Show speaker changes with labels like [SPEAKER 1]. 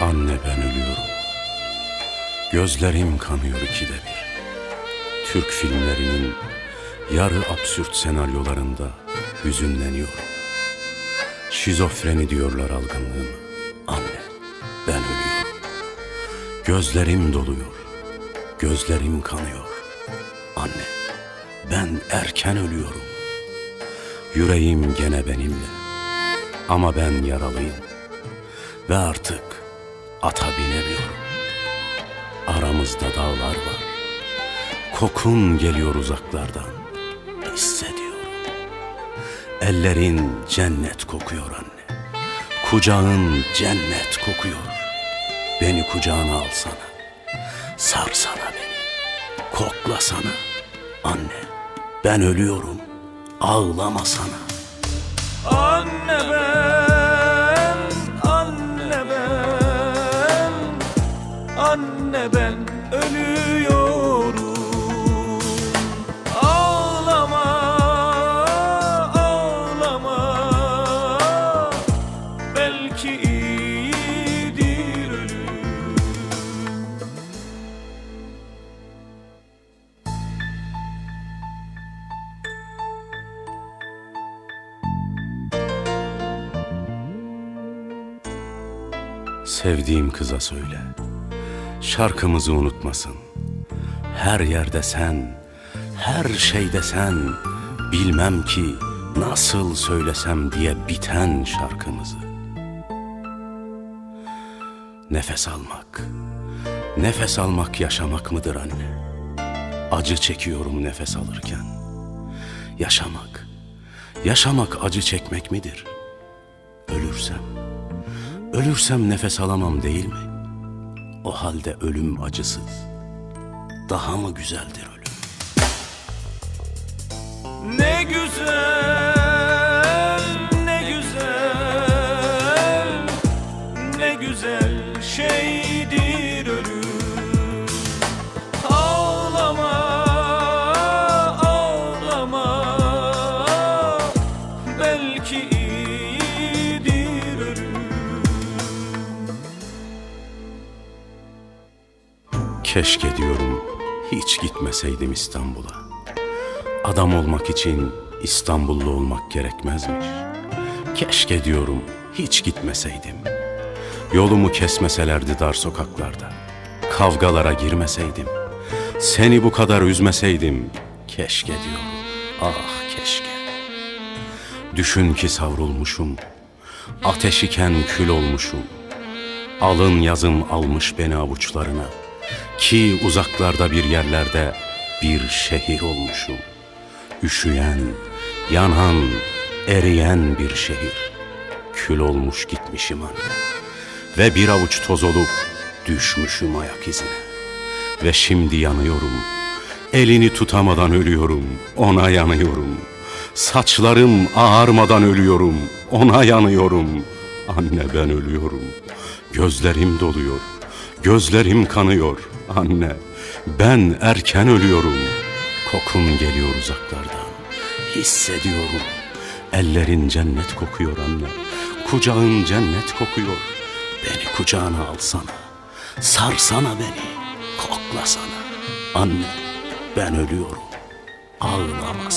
[SPEAKER 1] Anne ben ölüyorum. Gözlerim kanıyor ikide bir. Türk filmlerinin yarı absürt senaryolarında hüzünleniyorum. Şizofreni diyorlar algınlığıma. Anne ben ölüyorum. Gözlerim doluyor. Gözlerim kanıyor. Anne ben erken ölüyorum. Yüreğim gene benimle. Ama ben yaralıyım. Ve artık ata binemiyorum. Aramızda dağlar var. Kokun geliyor uzaklardan. Hissediyorum. Ellerin cennet kokuyor anne. Kucağın cennet kokuyor. Beni kucağına alsana. Sarsana beni. Koklasana. Anne ben ölüyorum. Ağlama sana.
[SPEAKER 2] Anne ben,
[SPEAKER 1] Sevdiğim kıza söyle. Şarkımızı unutmasın. Her yerde sen, her şeyde sen. Bilmem ki nasıl söylesem diye biten şarkımızı. Nefes almak. Nefes almak yaşamak mıdır anne? Acı çekiyorum nefes alırken. Yaşamak. Yaşamak acı çekmek midir? Ölürsem. Ölürsem nefes alamam değil mi? O halde ölüm acısız. Daha mı güzeldir ölüm?
[SPEAKER 2] Ne güzel, ne güzel, ne güzel şeydir ölüm. Ağlama, ağlama, belki iyidir
[SPEAKER 1] Keşke diyorum hiç gitmeseydim İstanbul'a. Adam olmak için İstanbullu olmak gerekmezmiş. Keşke diyorum hiç gitmeseydim. Yolumu kesmeselerdi dar sokaklarda. Kavgalara girmeseydim. Seni bu kadar üzmeseydim. Keşke diyorum. Ah keşke. Düşün ki savrulmuşum. Ateş iken kül olmuşum. Alın yazım almış beni avuçlarına. Ki uzaklarda bir yerlerde bir şehir olmuşum. Üşüyen, yanan, eriyen bir şehir. Kül olmuş gitmişim anne. Ve bir avuç toz olup düşmüşüm ayak izine. Ve şimdi yanıyorum. Elini tutamadan ölüyorum. Ona yanıyorum. Saçlarım ağarmadan ölüyorum. Ona yanıyorum. Anne ben ölüyorum. Gözlerim doluyor. Gözlerim kanıyor. Anne ben erken ölüyorum. Kokun geliyor uzaklardan. Hissediyorum. Ellerin cennet kokuyor anne. Kucağın cennet kokuyor. Beni kucağına alsana. Sarsana beni. Koklasana. Anne ben ölüyorum. Ağlama